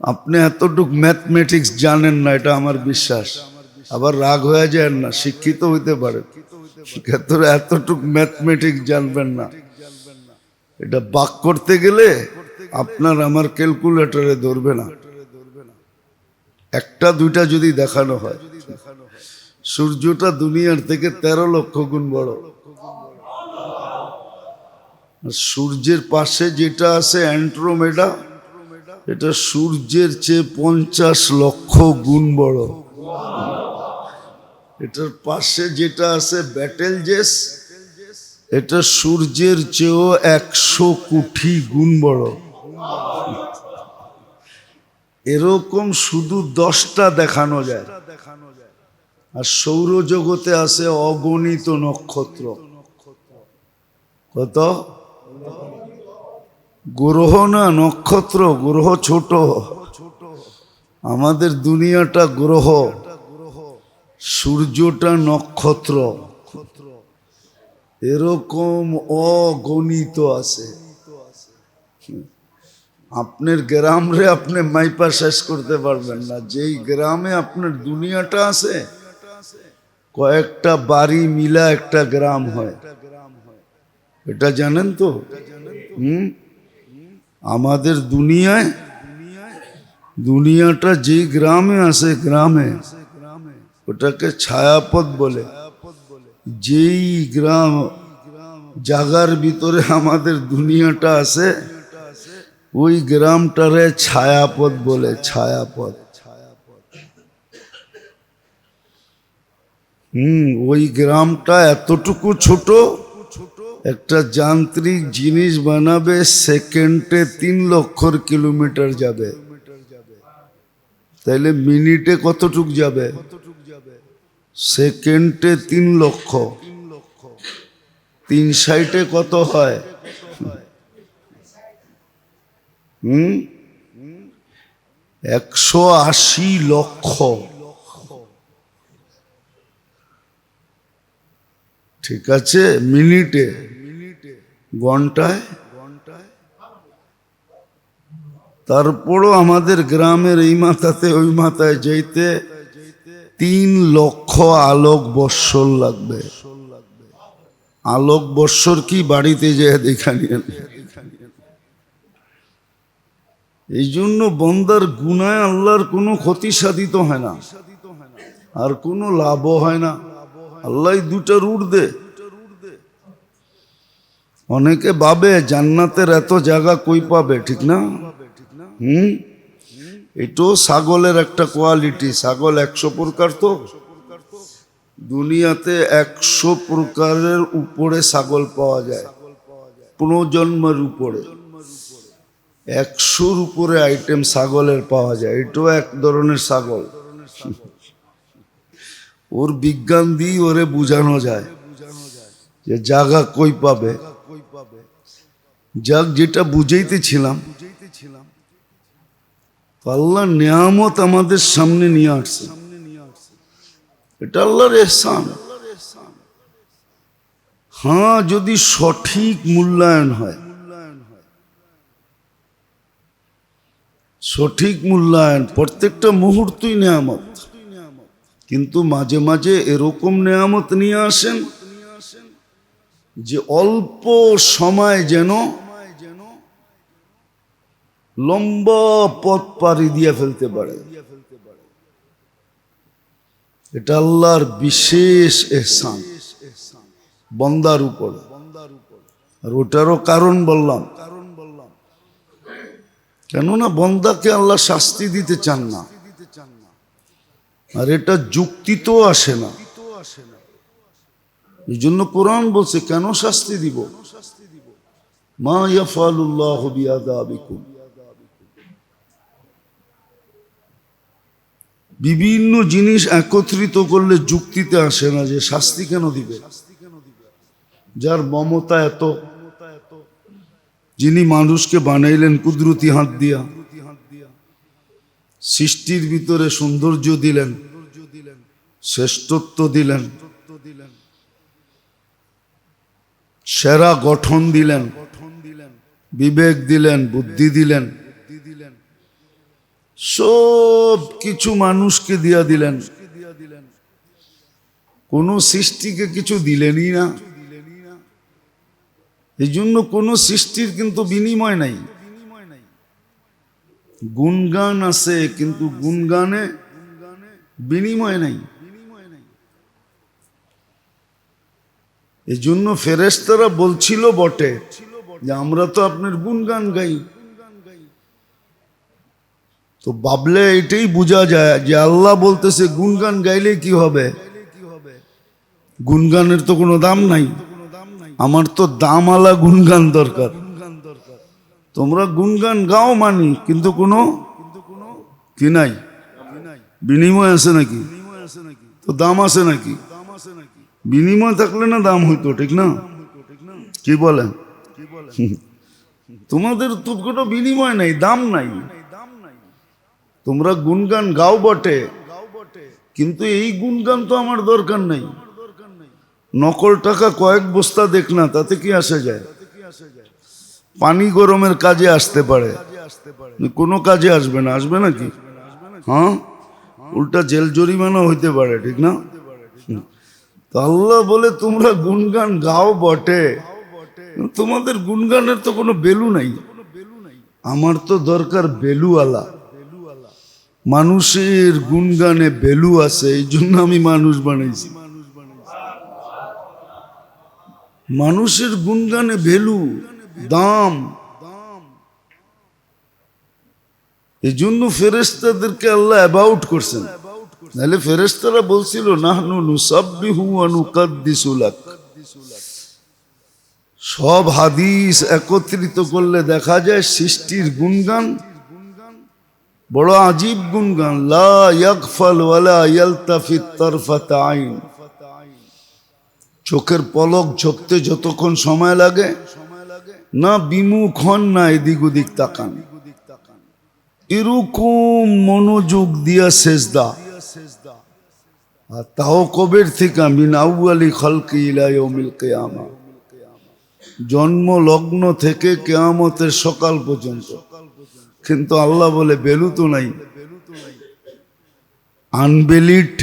আপনি এতটুক ম্যাথমেটিক্স জানেন না, এটা আমার বিশ্বাস। আবার রাগ হয়ে যায় না, শিক্ষিত হইতে পারে। ক্ষেত্রে এতটুক ম্যাথমেটিক্স জানবেন না। এটা বাক করতে গেলে আপনার আমার ক্যালকুলেটরে ধরবে না। একটা, দুইটা যদি দেখানো হয়, সূর্যটা দুনিয়ার থেকে তেরো লক্ষ গুণ বড়। সূর্যের পাশে যেটা আছে অ্যান্ট্রোমেডা এটা সূর্যের চেয়ে পঞ্চাশ লক্ষ গুণ বড়। এটার পাশে যেটা আছে ব্যাটেল জেস এটা সূর্যের চেয়েও একশো কোটি গুণ বড়। এরকম শুধু দশটা দেখানো যায়। আর সৌরজগতে আছে অগণিত নক্ষত্র। কত? গ্রহ না নক্ষত্র, গ্রহ ছোট। আমাদের দুনিয়াটা গ্রহ, সূর্যটা নক্ষত্র। এরকম অগণিত আছে। আপনার গ্রামরে আপনি মাইপা শেষ করতে পারবেন না। যেই গ্রামে আপনার দুনিয়াটা আছে, কয়েকটা বাড়ি মিলা একটা গ্রাম হয়। এটা জানেন তো? হুম? আমাদের দুনিয়ায়, দুনিয়াটা যেই গ্রামে আছে, গ্রামে, ওটাকে ছায়াপথ বলে। যেই গ্রাম, জাগার ভিতরে আমাদের দুনিয়াটা আছে, ওই গ্রামটারে ছায়াপথ বলে, ছায়াপথ। হুম, ওই গ্রামটা এতটুকু ছোট একটা যান্ত্রিক জিনিস বানাবে, সেকেন্ডে তিন লক্ষর কিলোমিটার যাবে। তাইলে মিনিটে কতটুক যাবে? সেকেন্ডে তিন লক্ষ। তিন সাইটে কত হয়? হুম? একশো আশি লক্ষ। ঠিক আছে? মিনিটে। ঘন্টায় তারপরও আমাদের গ্রামের এই মাথাতে, ওই মাথায় যেতে তিন লক্ষ আলোক বৎসর লাগবে। আলোক বৎসর কি বাড়িতে যেয়ে দেখা নিয়ে এই জন্য বন্দার গুনায় আল্লাহর কোনো ক্ষতি সাধিত হয় না। আর কোনো লাভও হয় না। আল্লাহ দুটা রুট দে। অনেকে ভাবে জান্নাতের এত জায়গা কই পাবে, ঠিক না? হুম? এটাও ছাগলের একটা কোয়ালিটি, ছাগল একশো প্রকার তো। দুনিয়াতে একশো প্রকারের উপরে ছাগল পাওয়া যায় পুনর্জন্মের উপরে। একশোর উপরে আইটেম ছাগলের পাওয়া যায়, এটাও এক ধরনের ছাগল। ওর বিজ্ঞান দিয়ে ওরে বুঝানো যায় যে জায়গা কই পাবে। যাক, যেটা বুঝাইতেছিলাম আল্লাহ নিয়ামত আমাদের সামনে নিয়ে আসছে। এটা আল্লাহর এহসান। হ্যাঁ যদি সঠিক মূল্যায়ন হয়, সঠিক মূল্যায়ন, প্রত্যেকটা মুহূর্তই নেয়ামত। কিন্তু মাঝে মাঝে এরকম নেয়ামত নিয়ে আসেন যে অল্প সময় যেন লম্বা পথ পাড়ি দিয়ে ফেলতে পারে। এটা আল্লাহর বিশেষ এহসান, বন্দার উপর। আর ওটারও কারণ বললাম। কেননা বন্দাকে আল্লাহ শাস্তি দিতে চান না। আর এটা যুক্তি তো আসে না। এই জন্য কোরআন বলছে, কেন শাস্তি দিব? শাস্তি দিব মা ইয়াফালুল্লাহ বিয়াদাবিকুম বিভিন্ন জিনিস একত্রিত করলে যুক্তিতে আসে না যে শাস্তি কেন দিবে? যার মমতা এত। যিনি মানুষকে বানাইলেন কুদরতি হাত দিয়া, সৃষ্টির ভিতরে সৌন্দর্য দিলেন, শ্রেষ্ঠত্ব দিলেন, সেরা গঠন দিলেন, বিবেক দিলেন, বুদ্ধি দিলেন সব কিছু মানুষকে দিয়া দিলেন। কোন সৃষ্টিকে কিছু দিলেনই না। এই জন্য কোন সৃষ্টির কিন্তু বিনিময় নাই। গুণগান আছে, কিন্তু গুণগানে বিনিময় নাই। এই জন্য ফেরেস্তারা বলছিল বটে যে, আমরা তো আপনার গুণগান গাই। তো বাবলে এটাই বোঝা যায় যে আল্লাহ বলতেছে, গুণগান গাইলে কি হবে? গুনগানের তো কোনো দাম নাই। আমার তো দামওয়ালা গুনগান দরকার। তোমরা গুনগান গাও মানি, কিন্তু কোনো কি নাই? বিনিময় আছে নাকি? তো দাম আছে নাকি? বিনিময় থাকলে না দাম হইতো, ঠিক না? কি বলেন? তোমাদের তো কোনো বিনিময় নাই, দাম নাই। তোমরা গুণগান গাও বটে। কিন্তু এই গুণগান তো আমার দরকার নাই। নকল টাকা কয়েক বস্তা দেখ না, তাতে কি আসা যায়? পানি গরমের কাজে আসতে পারে। কোনো কাজে আসবে না, আসবে নাকি? হ্যাঁ? উল্টা জেল জরিমানা হইতে পারে, ঠিক না। তো আল্লাহ বলে তোমরা গুনগান গাও বটে। তোমাদের গুনগানের তো কোনো বেলু নাই। আমার তো দরকার বেলুওয়ালা। মানুষের গুনগানে বেলু আছে, এই জন্য আমি মানুষ বানাইছি। মানুষের গুনগানে ভ্যালু, দাম। এই জন্য ফেরেস্তাদেরকে আল্লাহ অ্যাবাউট করছেন। নাহলে ফেরেস্তারা বলছিল, নাহনু নুসাব্বিহু ওয়া নুকাদ্দিসু লাক। সব হাদিস একত্রিত করলে দেখা যায় সৃষ্টির গুণগান বড় আজীব তারফাত আইন। চোখের পলক ঝোঁকতে যতক্ষণ সময় লাগে, না বিমুখ হন না এদিক ওদিক তাকান। এরকম মনোযোগ দিয়া সেজদা। আর তাও কবের থেকে? মিন আউয়ালি খলকি ইলা ইয়াউমিল কিয়ামা। জন্ম লগ্ন থেকে কেয়ামতের সকাল পর্যন্ত। কিন্তু আল্লাহ বলে বেলু তো নাই। আনবেলিট,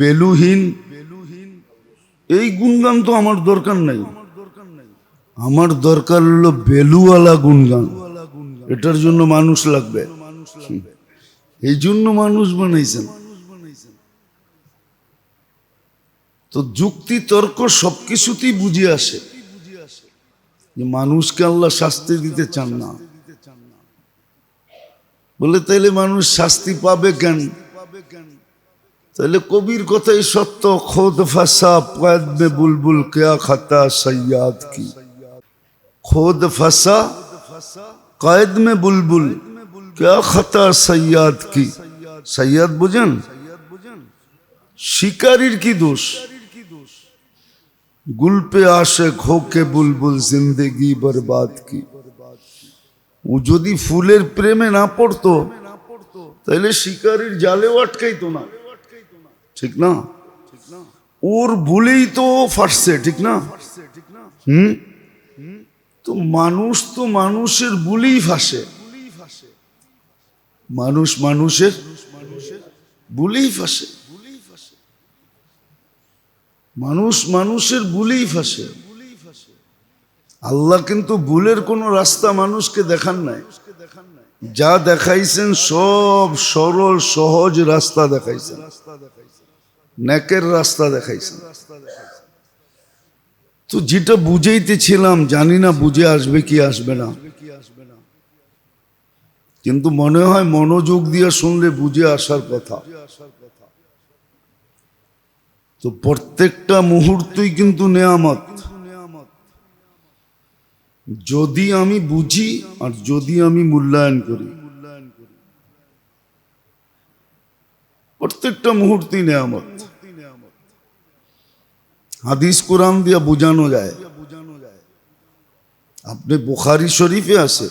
বেলুহীন, এই গুণগান তো আমার দরকার নাই। আমার দরকার হলো বেলুওয়ালা গুণগান। এটার জন্য মানুষ লাগবে। এই জন্য মানুষ বানাইছেন। তো যুক্তি, তর্ক সবকিছুতেই বুঝে আসে যে মানুষকে আল্লাহ শাস্তি দিতে চান না। বলে, তাইলে মানুষ শাস্তি পাবে কেন? তাহলে কবির কথাই সত্য, খোদ ফাঁসা পয়াদে বুলবুল কেয়া খাতা সৈয়াদ কি? খোদ ফাঁসা কয়েদ মে বুলবুল কেয়া খাতা সৈয়াদ কি? সৈয়াদ বুঝেন? শিকারির কি দোষ? গুলপে আসে খোকে বুলবুল জিন্দেগি বরবাদ কি? ও যদি ফুলের প্রেমে না পড়তো তাহলে শিকারীর জালেও আটকাইতো না। ঠিক না? ওর ভুলেই তো ফাটছে, ঠিক না? হুম? তো মানুষ তো মানুষের ভুলেই ফাঁসে। মানুষ মানুষের ভুলেই ফাঁসে। মানুষ মানুষের ভুলেই ফাঁসে। আল্লাহ কিন্তু ভুলের কোনো রাস্তা মানুষকে দেখান নাই। যা দেখাইছেন সব সরল, সহজ রাস্তা দেখাইছেন। নেকের রাস্তা দেখাইছেন। তো যেটা বুঝাইতেছিলাম, জানি না বুঝে আসবে কি আসবে না। কিন্তু মনে হয় মনোযোগ দিয়ে শুনলে বুঝে আসার কথা। তো প্রত্যেকটা মুহূর্তই কিন্তু নেয়ামত। যদি আমি বুঝি আর যদি আমি মূল্যায়ন করি। প্রত্যেকটা মুহূর্তই নেয়ামত। হাদিস কোরআন দিয়া বোঝানো যায়। আপনি বুখারি শরীফে আছে।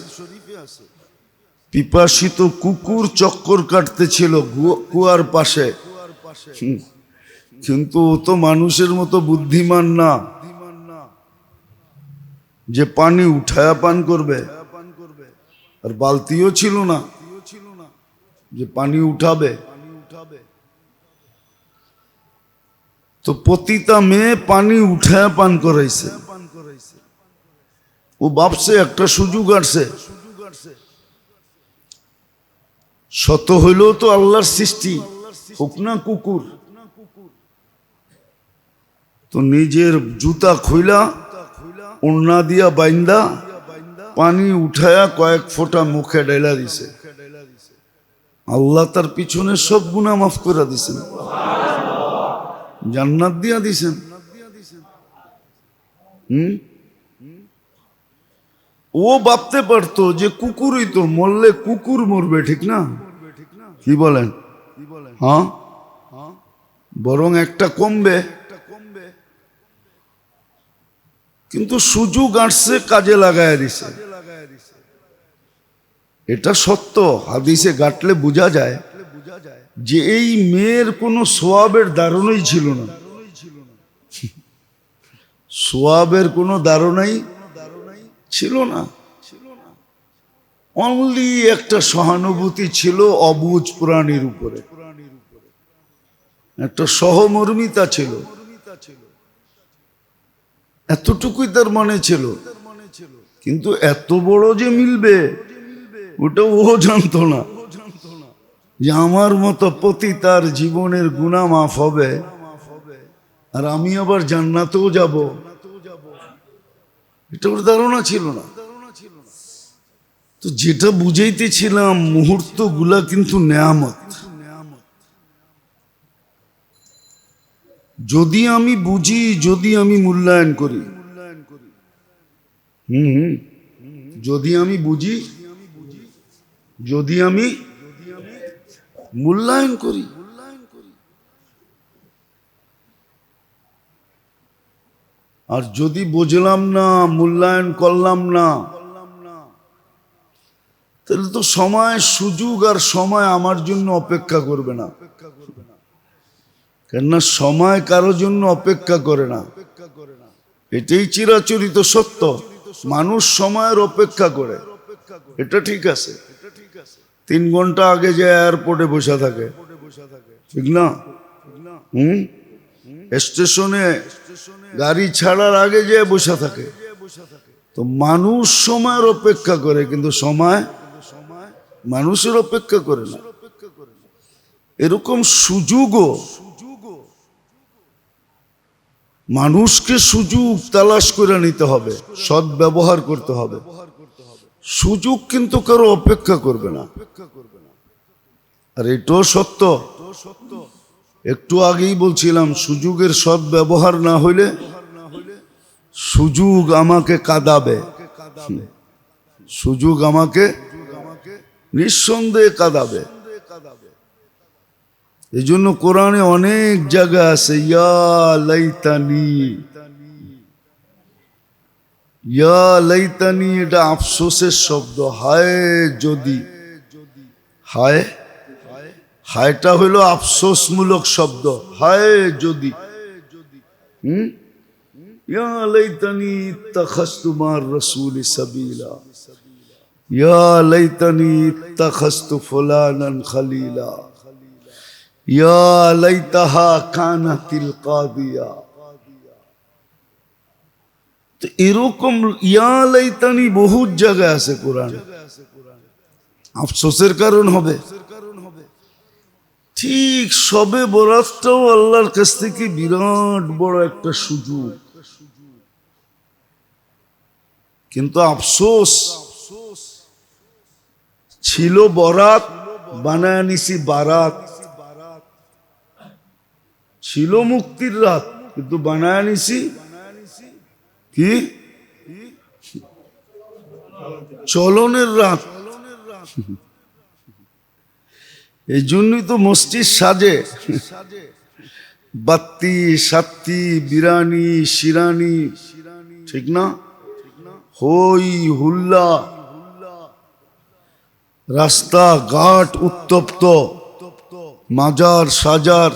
পিপাসিত কুকুর চক্কর কাটতেছিল কুয়ার পাশে। কিন্তু ও তো মানুষের মতো বুদ্ধিমান না। যে পানি উঠায়া পান করবে। আর বালতিও ছিল না যে পানি উঠাবে। তো পতিতা মেয়ে পানি উঠায় পান করাইছে। ও বাপসে একটা সুযোগ আসছে। শত হইলেও তো আল্লাহর সৃষ্টি, হোক না কুকুর। তো নিজের জুতা খুইলা ওড়না দিয়া বাইন্দা, পানি উঠায়া কয়েক ফোঁটা মুখে ডেলা দিছে। আল্লাহ তার পিছনে সব গুণা মাফ করে দিছেন। জান্নাত দিয়া দিছেন। হুম? ও ভাবতে পারতো যে কুকুরই তো, মরলে কুকুর মরবে, ঠিক না? কি বলেন? হ্যাঁ? বরং একটা কমবে। কিন্তু সুযোগ আসছে, কাজে লাগায় দিছে। এটা সত্য, হাদিসে গাটলে বোঝা যায় যে এই মেয়ের কোনো সোয়াবের দারুণই ছিল না। সোয়াবের কোনো দারুণাই ছিল না। অনলি একটা সহানুভূতি ছিল অবুজ প্রাণীর উপরে। একটা সহমর্মিতা ছিল। এতটুকুই তার মনে ছিল। কিন্তু এত বড় যে মিলবে ওটা ও জানতো না। যে আমার মতো পতি তার জীবনের গুণা মাফ হবে, আর আমি আবার জান্নাতেও যাব। এটা ওর ধারণা ছিল না। তো যেটা বুঝাইতেছিলাম মুহূর্তগুলা কিন্তু নেয়ামত। যদি আমি বুঝি, যদি আমি মূল্যায়ন করি। হুম। যদি আমি বুঝি, যদি আমি মূল্যায়ন করি। আর যদি বুঝলাম না, মূল্যায়ন করলাম না, তাহলে তো সময় সুযোগ আর সময় আমার জন্য অপেক্ষা করবে না। কেননা সময় কারোর জন্য অপেক্ষা করে না। এটাই চিরাচরিত সত্য। মানুষ সময়ের অপেক্ষা করে। এটা ঠিক আছে। তিন ঘণ্টা আগে যে এয়ারপোর্টে বসে থাকে। ঠিক না? হুম? স্টেশনে গাড়ি ছাড়ার আগে যে বসে থাকে। তো মানুষ সময়ের অপেক্ষা করে, কিন্তু সময় মানুষের অপেক্ষা করে না। এরকম সুযোগও মানুষকে সুযোগ তালাশ করে নিতে হবে, সৎ ব্যবহার করতে হবে। সুযোগ কিন্তু কারও অপেক্ষা করবে না। আর এটাও সত্য। একটু আগেই বলছিলাম, সুযোগের সৎ ব্যবহার না হইলে সুযোগ আমাকে কাদাবে। সুযোগ আমাকে নিঃসন্দেহে কাঁদাবে। এই জন্য কোরআনে অনেক জায়গা আছে লাইতানি। এটা আফসোসের শব্দ। হায় যদি, হায়, হায়টা হইল আফসোসমূলক শব্দ। হায় যদি, হুম? ইয়া লাইতানি ইত্তাখাস্তু মার রাসূল সাবিলা। ইয়া লাইতানি ইত্তাখাস্তু ফুলানান খলিলা। এরকম ইয়া লাইতানি বহু জায়গায় আছে কোরআন। আফসোসের কারণ হবে। ঠিক সবে বরাতটাও আল্লাহর কাছ থেকে বিরাট বড় একটা সুযোগ। কিন্তু আফসোস, ছিল বরাত, বানায় নিছি বারাত। ছিল মুক্তির রাত, কিন্তু বানায় নিছি কি? চলনের রাত। এই জন্যই তো মসজিদ সাজে। বাত্তি, সাত্তি, বিরানি, শিরানি, ঠিক না? হই হুল্লা। রাস্তা, ঘাট উত্তপ্ত। মাজার, সাজার।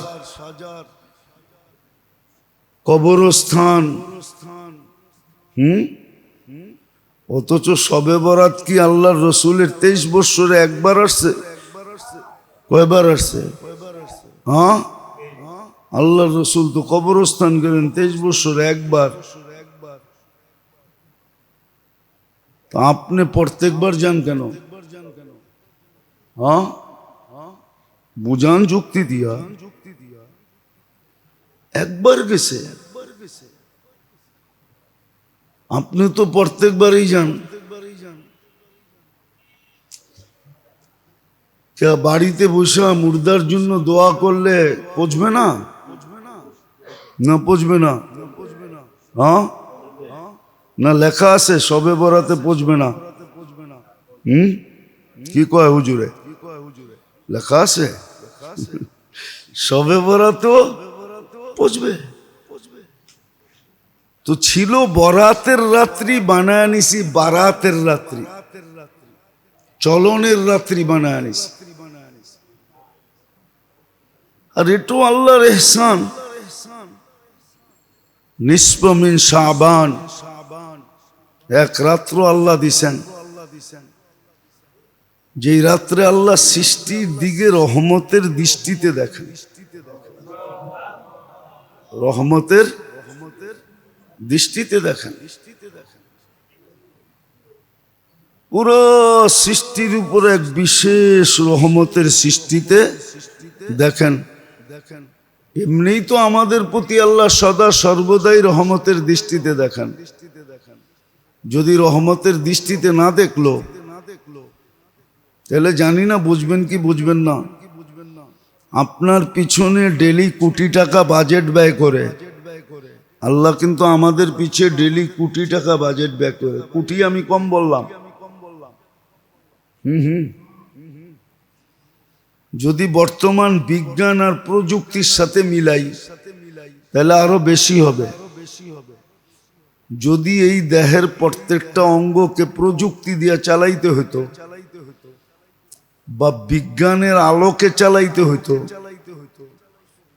কবরস্থান। হুম? অথচ সবে বরাত কি আল্লাহর রসুলের তেইশ বৎসরে একবার আসছে? কয়বার আসছে? হ্যাঁ? আল্লাহ রসুল তো কবরস্থান গেলেন তেইশ বছর একবার। আপনি প্রত্যেকবার যান কেন? হ্যাঁ? বুঝান যুক্তি দিয়া। একবার গেছে। আপনি তো প্রত্যেকবারই যান। বাড়িতে বসে মুর্দার জন্য দোয়া করলে পচবে না? না পচবে না। হ্যাঁ? না লেখা আছে, সবে বরাতে পচবে না। হুম? কি কয় হুজুরে? লেখা আছে? সবে বরাতেও পচবে। তো ছিল বরাতের রাত্রি বানায় নিছি বারাতের রাত্রি। চলনের রাত্রি বানায় নিছি আর এটাও আল্লাহর এহসান। নিষ্পমিন শাবান। এক রাত্র আল্লাহ দিছেন। যেই রাত্রে আল্লাহ সৃষ্টির দিকে রহমতের দৃষ্টিতে দেখেন। রহমতের দৃষ্টিতে দেখেন। পুরো সৃষ্টির উপর এক বিশেষ রহমতের সৃষ্টিতে দেখেন। দেখেন এমনিই তো আমাদের প্রতি আল্লাহ সদা সর্বদাই রহমতের দৃষ্টিতে দেখেন। যদি রহমতের দৃষ্টিতে না দেখল, তাহলে জানি না, বুঝবেন কি বুঝবেন না। আপনার পিছনে ডেলি কোটি টাকা বাজেট ব্যয় করে। আল্লাহ কিন্তু আমাদের পিছে ডেলি কোটি টাকা বাজেট ব্যয় করে। কোটি আমি কম বললাম। হুম হুম। যদি বর্তমান বিজ্ঞান আর প্রযুক্তির সাথে মিলাই, তাহলে আরও বেশি হবে। যদি এই দেহের প্রত্যেকটা অঙ্গকে প্রযুক্তি দিয়ে চালাইতে হতো বা বিজ্ঞানের আলোকে চালাইতে হতো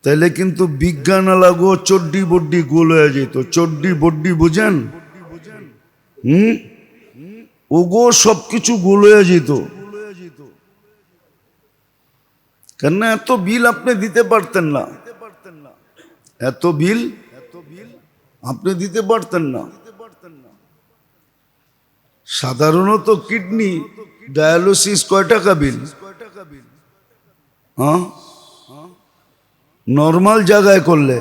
তাহলে কিন্তু বিজ্ঞান লাগো চড্ডি বড্ডি গোল হয়ে যেত। চড্ডি বড্ডি বুঝেন? হুম? ওগো সবকিছু গোল হয়ে যেত। কেন এত বিল আপনি দিতে পারতেন না। এত বিল আপনি দিতে পারতেন না। সাধারণত কিডনি ডায়ালিসিস কয় টাকা বিল? হ্যাঁ? নর্মাল জায়গায় করলে।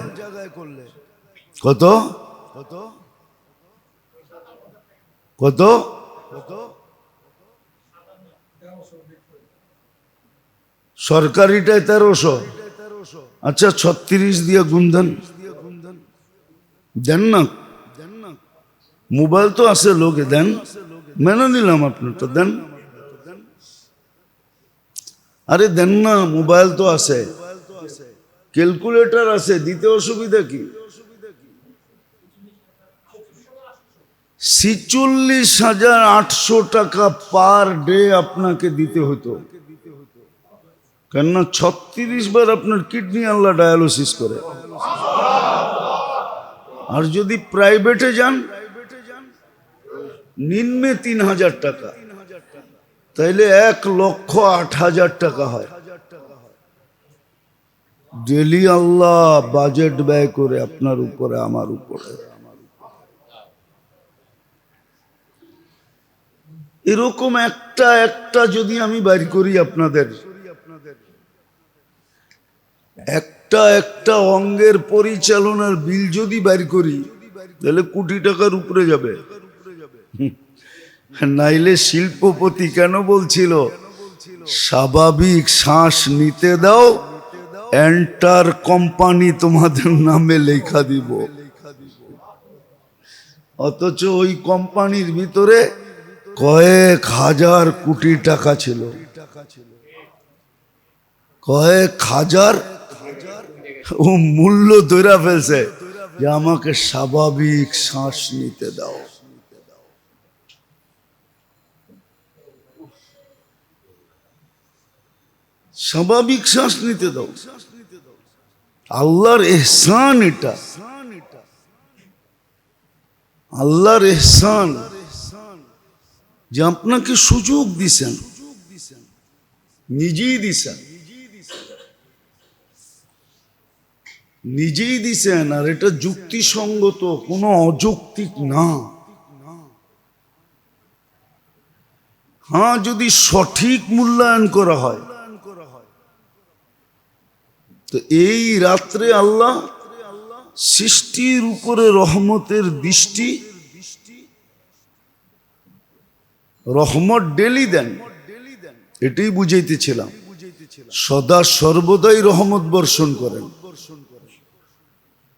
কত? কত? কত সরকারিটায় তেরোশো। আচ্ছা ছত্রিশ দিয়ে গুনদেন দেন। না। মোবাইল তো আছে লোকে, দেন। মেনে নিলাম আপনারটা দেন। আরে দেন না, মোবাইল তো আছে। ক্যালকুলেটর আছে, দিতে অসুবিধা কি? ছিচল্লিশ হাজার আটশো টাকা পার ডে আপনাকে দিতে হতো। কেননা ছত্রিশ বার আপনার কিডনি আল্লাহ ডায়ালিসিস করে। আর যদি প্রাইভেটে যান, নিম্নে তিন হাজার টাকা। তাইলে এক লক্ষ আট হাজার টাকা হয় ডেলি আল্লাহ বাজেট ব্যয় করে আপনার উপরে, আমার উপরে এরকম একটা একটা যদি আমি বাইর করি আপনাদের, একটা একটা অঙ্গের পরিচালনার বিল যদি বাইর করি, তাহলে কোটি টাকার উপরে যাবে হুম। নাইলে শিল্পপতি কেন বলছিল? স্বাভাবিক শ্বাস নিতে দাও, এন্টার কোম্পানি তোমাদের নামে লেখা দিব। অথচ ওই কোম্পানির ভিতরে কয়েক হাজার কোটি টাকা ছিল। কয়েক হাজার? ও মূল্য ধরে ফেলছে যে আমাকে স্বাভাবিক শ্বাস নিতে দাও। স্বাভাবিক শ্বাস নিতে দাও। আল্লাহর এহসান এটা। আল্লাহর এহসান যে আপনাকে সুযোগ দিছেন, নিজেই দিছেন। নিজেই দিছেন আর এটা যুক্তিসঙ্গত, কোনো অযৌক্তিক না। হ্যাঁ যদি সঠিক মূল্যায়ন করা হয় তো এই রাত্রে আল্লাহ সৃষ্টির উপরে রহমতের দৃষ্টি, রহমত ডেলি দেন। এটাই বুঝাইতেছিলাম। সদা সর্বদাই রহমত বর্ষণ করেন।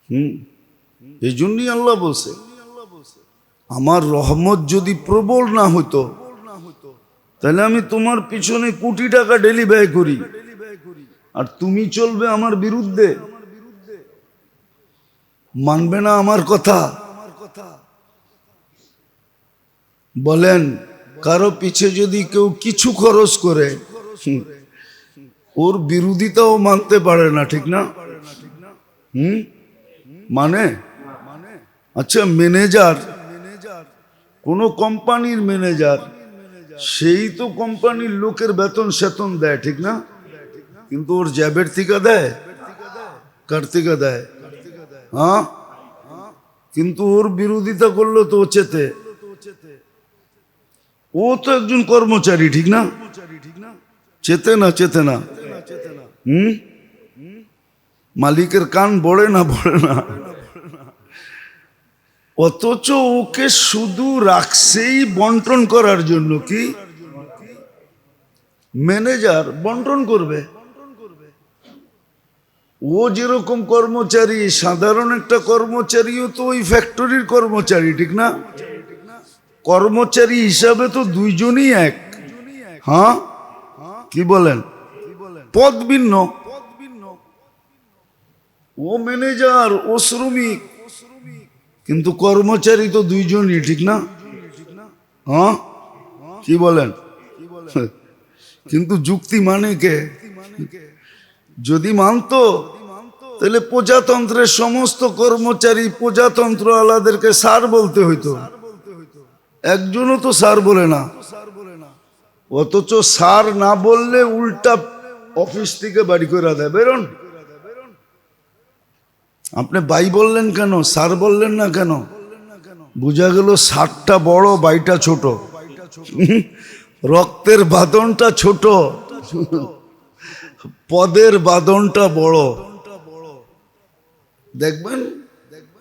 হুম? এই জন্যই আল্লাহ বলছে, আমার রহমত যদি প্রবল না হতো তাহলে আমি তোমার পিছনে কোটি টাকা ডেলি ব্যয় করি। আর তুমি চলবে আমার বিরুদ্ধে। মানবে না আমার কথা। বলেন, কারও পিছে যদি কেউ কিছু খরচ করে ওর বিরোধিতাও মানতে পারে না, ঠিক না? হুম? মানে? আচ্ছা ম্যানেজার, কোনো কোম্পানির ম্যানেজার, সেই তো কোম্পানির লোকের বেতন সেতন দেয়, ঠিক না? কিন্তু ওর জ্যাবের থেকে দেয়? কার্তিকা দেয়? হ্যাঁ? কিন্তু ওর বিরোধিতা করল তো চেতে। ও তো একজন কর্মচারী, ঠিক না? চেতে না চেতে না? হুম? মালিকের কান বড়ে না বড়ে না? অথচ ওকে শুধু রাখছেই বন্টন করার জন্য কি? ম্যানেজার বন্টন করবে? ও যেরকম কর্মচারী, সাধারণ একটা কর্মচারীও তো ওই ফ্যাক্টরির কর্মচারী, ঠিক না? কর্মচারী হিসাবে তো দুইজনই এক। হ্যাঁ? কি বলেন? পদ ভিন্ন। ও ম্যানেজার, ও শ্রমিক, কিন্তু কর্মচারী তো দুইজনই, ঠিক না? হ্যাঁ? কি বলেন? কিন্তু যুক্তি মানে কে? যদি মানতো, তাহলে প্রজাতন্ত্রের সমস্ত কর্মচারী প্রজাতন্ত্র আলাদেরকে স্যার বলতে হইতো। একজনও তো স্যার বলে না। অথচ স্যার না বললে উল্টা অফিস থেকে বাড়ি করে দেয়। বেরোন। আপনি বাই বললেন কেন? স্যার বললেন না কেন? বোঝা গেল সারটা বড়, বাইটা ছোট। রক্তের বাদনটা ছোট। পদের বাদনটা বড়। দেখবেন,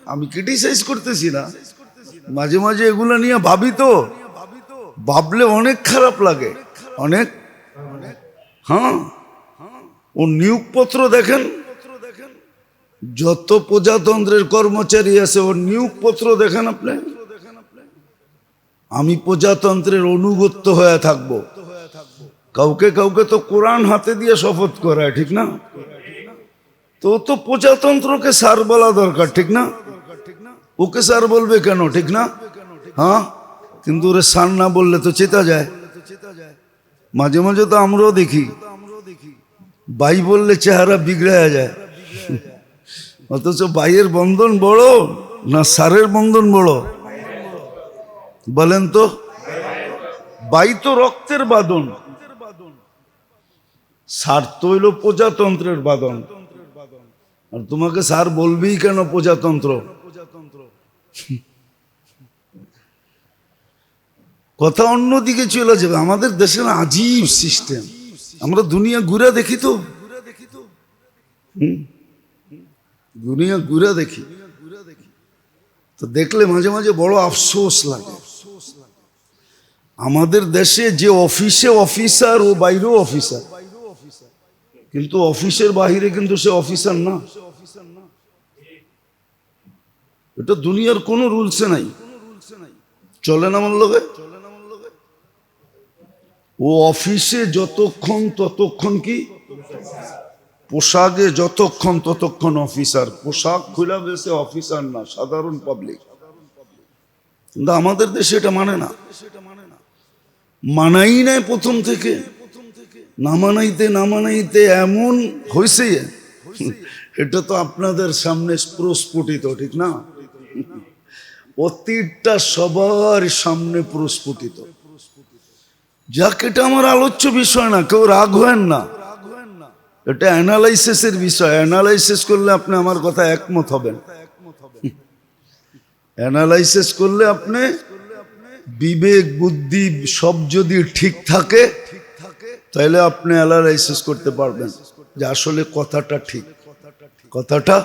আমি ক্রিটিসাইজ করতেছি না। মাঝে মাঝে এগুলো নিয়ে ভাবি তো। ভাবলে অনেক খারাপ লাগে। অনেক হ্যাঁ? ও নিয়োগপত্র দেখেন, যত প্রজাতন্ত্রের কর্মচারী আছে, ওর নিয়োগপত্র দেখেন আপনি। আমি প্রজাতন্ত্রের অনুগত্য হয়ে থাকব। কাউকে কাউকে তো কোরআন হাতে দিয়ে শপথ করায়, ঠিক না? তো তো প্রজাতন্ত্রকে সার বলা দরকার, ঠিক না? ওকে স্যার বলবে কেন, ঠিক না? হ্যাঁ? কিন্তু ওরে সার না বললে তো চেতা যায়। মাঝে মাঝে তো আমরাও দেখি। বাই বললে চেহারা বিগড়ে যায়। অথচ বাইয়ের বন্ধন বড় না সারের বন্ধন বড়? বলেন তো? বাই তো রক্তের বাদন। সার তো হইল প্রজাতন্ত্রের বাদন। আর তোমাকে স্যার বলবেই কেন প্রজাতন্ত্র? কথা অন্যদিকে চলে যাবে। আমাদের দেশের আজীব সিস্টেম আমরা দুনিয়া ঘুরে দেখি তো। দুনিয়া ঘুরে দেখি। তো দেখলে মাঝে মাঝে বড় আফসোস লাগে। আমাদের দেশে যে অফিসে অফিসার ও বাইরেও অফিসার কিন্তু অফিসের বাহিরে কিন্তু সে অফিসার না। এটা দুনিয়ার কোনো রুলসে নাই। চলে না লগে? ও অফিসে যতক্ষণ, ততক্ষণ কি? পোশাকে যতক্ষণ, ততক্ষণ অফিসার। পোশাক খুলে বেসে অফিসার না, সাধারণ পাবলিক কিন্তু আমাদের দেশে এটা মানে না। মানাই নাই প্রথম থেকে। না মানাইতে এমন হয়েছে এটা তো আপনাদের সামনে প্রস্ফুটিত, ঠিক না? অতীতটা সবার সামনে প্রস্ফুটিত। যাক, এটা আমার আলোচ্য বিষয় না, কেউ রাগ হেন না। এটা অ্যানালাইসিসের বিষয় অ্যানালাইসিস করলে আপনি আমার কথা একমত হবেন। অ্যানালাইসিস করলে আপনি বিবেক, বুদ্ধি সব যদি ঠিক থাকে তাহলে আপনি অ্যালারাইসিস করতে পারবেন যে আসলে কথাটা ঠিক। কথাটা